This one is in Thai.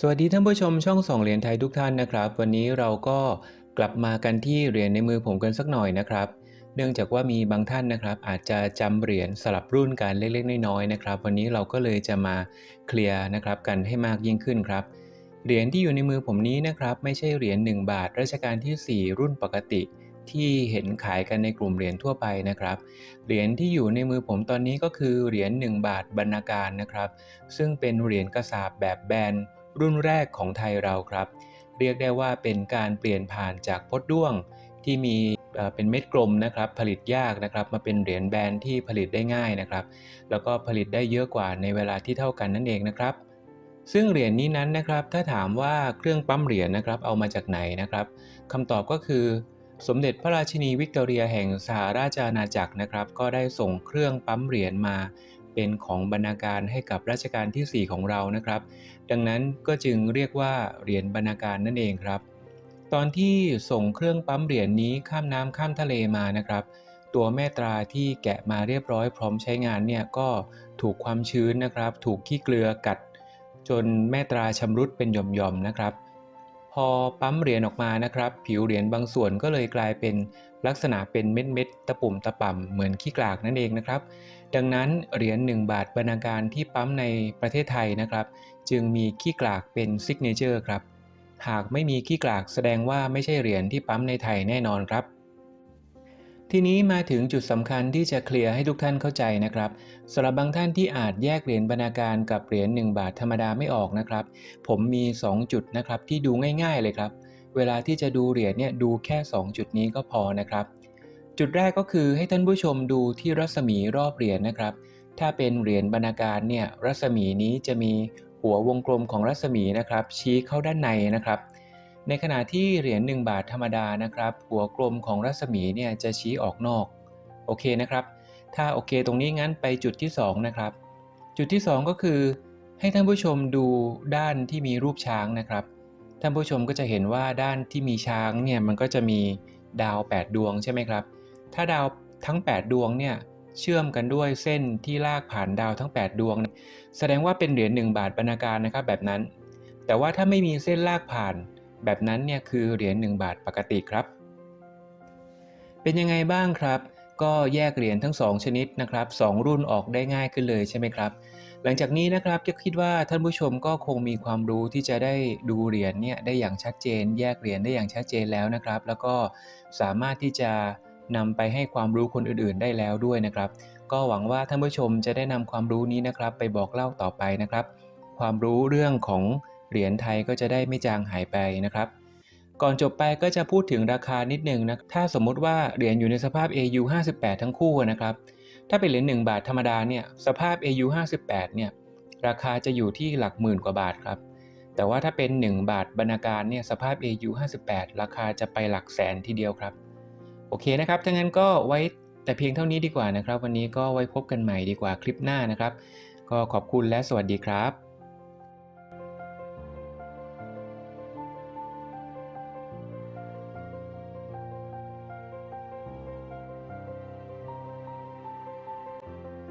สวัสดีท่านผู้ชมช่องสองเหรียญไทยทุกท่านนะครับ วันนี้เราก็กลับมากันที่เหรียญในมือผมกันสักหน่อยนะครับ เนื่องจากว่ามีบางท่านนะครับ อาจจะจำเหรียญสลับรุ่นกันเล็กๆน้อยๆนะครับ วันนี้เราก็เลยจะมาเคลียร์นะครับกันให้มากยิ่งขึ้นครับเหรียญที่อยู่ในมือผมนี้นะครับไม่ใช่เหรียญ1 บาทรัชกาลที่ 4 รุ่นปกติ ที่เห็นขายกันในกลุ่มเหรียญทั่วไปนะครับเหรียญที่อยู่ในมือผมตอนนี้ก็คือเหรียญ1บาทบรรณาการนะครับ ซึ่งเป็นเหรียญกระสาบแบบแบน รุ่นแรกของไทยเราครับ เรียกได้ว่าเป็นการเปลี่ยนผ่านจากพดด้วงที่มีเป็นเม็ดกลมนะครับผลิตยากนะครับ มาเป็นเหรียญแบนที่ผลิตได้ง่ายนะครับ แล้วก็ผลิตได้เยอะกว่าในเวลาที่เท่ากันนั่นเองนะครับ ซึ่งเหรียญนี้นั้นนะครับ ถ้าถามว่าเครื่องปั๊มเหรียญนะครับ เอามาจากไหนนะครับคำตอบก็คือ สมเด็จพระราชินีวิกตอเรียแห่งสหราชอาณาจักรนะครับ ก็ได้ส่งเครื่องปั๊มเหรียญมา เป็นของบรรณาการให้กับรัชกาลที่ 4 ของเรานะครับ ดังนั้นก็จึงเรียกว่าเหรียญบรรณาการนั่นเองครับ ตอนที่ส่งเครื่องปั๊มเหรียญนี้ข้ามน้ำข้ามทะเลมานะครับ ตัวแม่ตราที่แกะมาเรียบร้อยพร้อมใช้งานเนี่ยก็ถูกความชื้นนะครับ ถูกขี้เกลือกัด จนแม่ตราชำรุดเป็นหย่อมๆนะครับ พอปั๊มเหรียญออกมานะครับ ผิวเหรียญบางส่วนก็เลยกลายเป็นลักษณะเป็นเม็ดเม็ดตะปุ่มตะป่ำเหมือนขี้กลากนั่นเองนะครับ ดังนั้นเหรียญ1 บาทบรรณาการที่ปั๊มในประเทศไทยนะครับ จึงมีขี้กลากเป็นซิกเนเจอร์ครับ หากไม่มีขี้กลากแสดงว่าไม่ใช่เหรียญที่ปั๊มในไทยแน่นอนครับ ทีนี้มาถึงจุดสำคัญที่จะเคลียร์ให้ทุกท่านเข้าใจนะครับสำหรับบางท่านที่อาจแยกเหรียญบรรณาการกับเหรียญ1 บาทธรรมดาไม่ออกนะครับ ผมมี 2 จุดนะครับที่ดูง่าย ๆ เลยครับ เวลาที่จะดูเหรียญเนี่ยดูแค่ 2 จุดนี้ก็พอนะครับ จุดแรกก็คือให้ท่านผู้ชมดูที่รัศมีรอบเหรียญนะครับ ถ้าเป็นเหรียญบรรณาการเนี่ยรัศมีนี้จะมีหัววงกลมของรัศมีนะครับ ชี้เข้าด้านในนะครับ ในขณะที่เหรียญ1บาทธรรมดานะครับ หัวกลมของรัศมีเนี่ยจะชี้ออกนอก โอเคนะครับ ถ้าโอเคตรงนี้งั้นไปจุดที่ 2 นะครับ จุดที่ 2 ก็คือ ให้ท่านผู้ชมดูด้านที่มีรูปช้างนะครับ ท่านผู้ชมก็จะเห็นว่าด้านที่มีช้างเนี่ยมันก็จะมีดาว 8 ดวงใช่ไหมครับ ถ้าดาวทั้ง 8 ดวงเนี่ยเชื่อมกันด้วยเส้นที่ลากผ่านดาวทั้ง 8 ดวง แสดงว่าเป็นเหรียญ1บาทบรรณาการนะครับแบบนั้น แต่ว่าถ้าไม่มีเส้นลากผ่าน แบบนั้นเนี่ยคือเหรียญ1บาทปกติครับ เป็นยังไงบ้างครับ ก็แยกเหรียญทั้ง 2 ชนิดนะครับสองรุ่นออกได้ง่ายขึ้นเลยใช่ไหมครับ หลังจากนี้นะครับก็คิดว่าท่านผู้ชมก็คงมีความรู้ที่จะได้ดูเหรียญเนี่ยได้อย่างชัดเจน แยกเหรียญได้อย่างชัดเจนแล้วนะครับ แล้วก็สามารถที่จะนำไปให้ความรู้คนอื่นๆ ได้แล้วด้วยนะครับ ก็หวังว่าท่านผู้ชมจะได้นำความรู้นี้นะครับ ไปบอกเล่าต่อไปนะครับ ความรู้เรื่องของ เหรียญไทยก็จะได้ไม่จางหายไปนะครับ ก่อนจบไปก็จะพูดถึงราคานิดนึงนะ ถ้าสมมุติว่าเหรียญอยู่ในสภาพ AU 58 ทั้งคู่นะครับ ถ้าเป็นเหรียญ1บาทธรรมดาเนี่ยสภาพ AU 58เนี่ยราคาจะอยู่ที่หลักหมื่นกว่าบาทครับ แต่ว่าถ้าเป็น 1 บาทบรรณาการเนี่ยสภาพ AU 58 ราคาจะไปหลักแสนทีเดียวครับ โอเคนะครับถ้างั้นก็ไว้แต่เพียงเท่านี้ดีกว่านะครับ วันนี้ก็ไว้พบกันใหม่ดีกว่าคลิปหน้านะครับ ก็ขอบคุณและสวัสดีครับ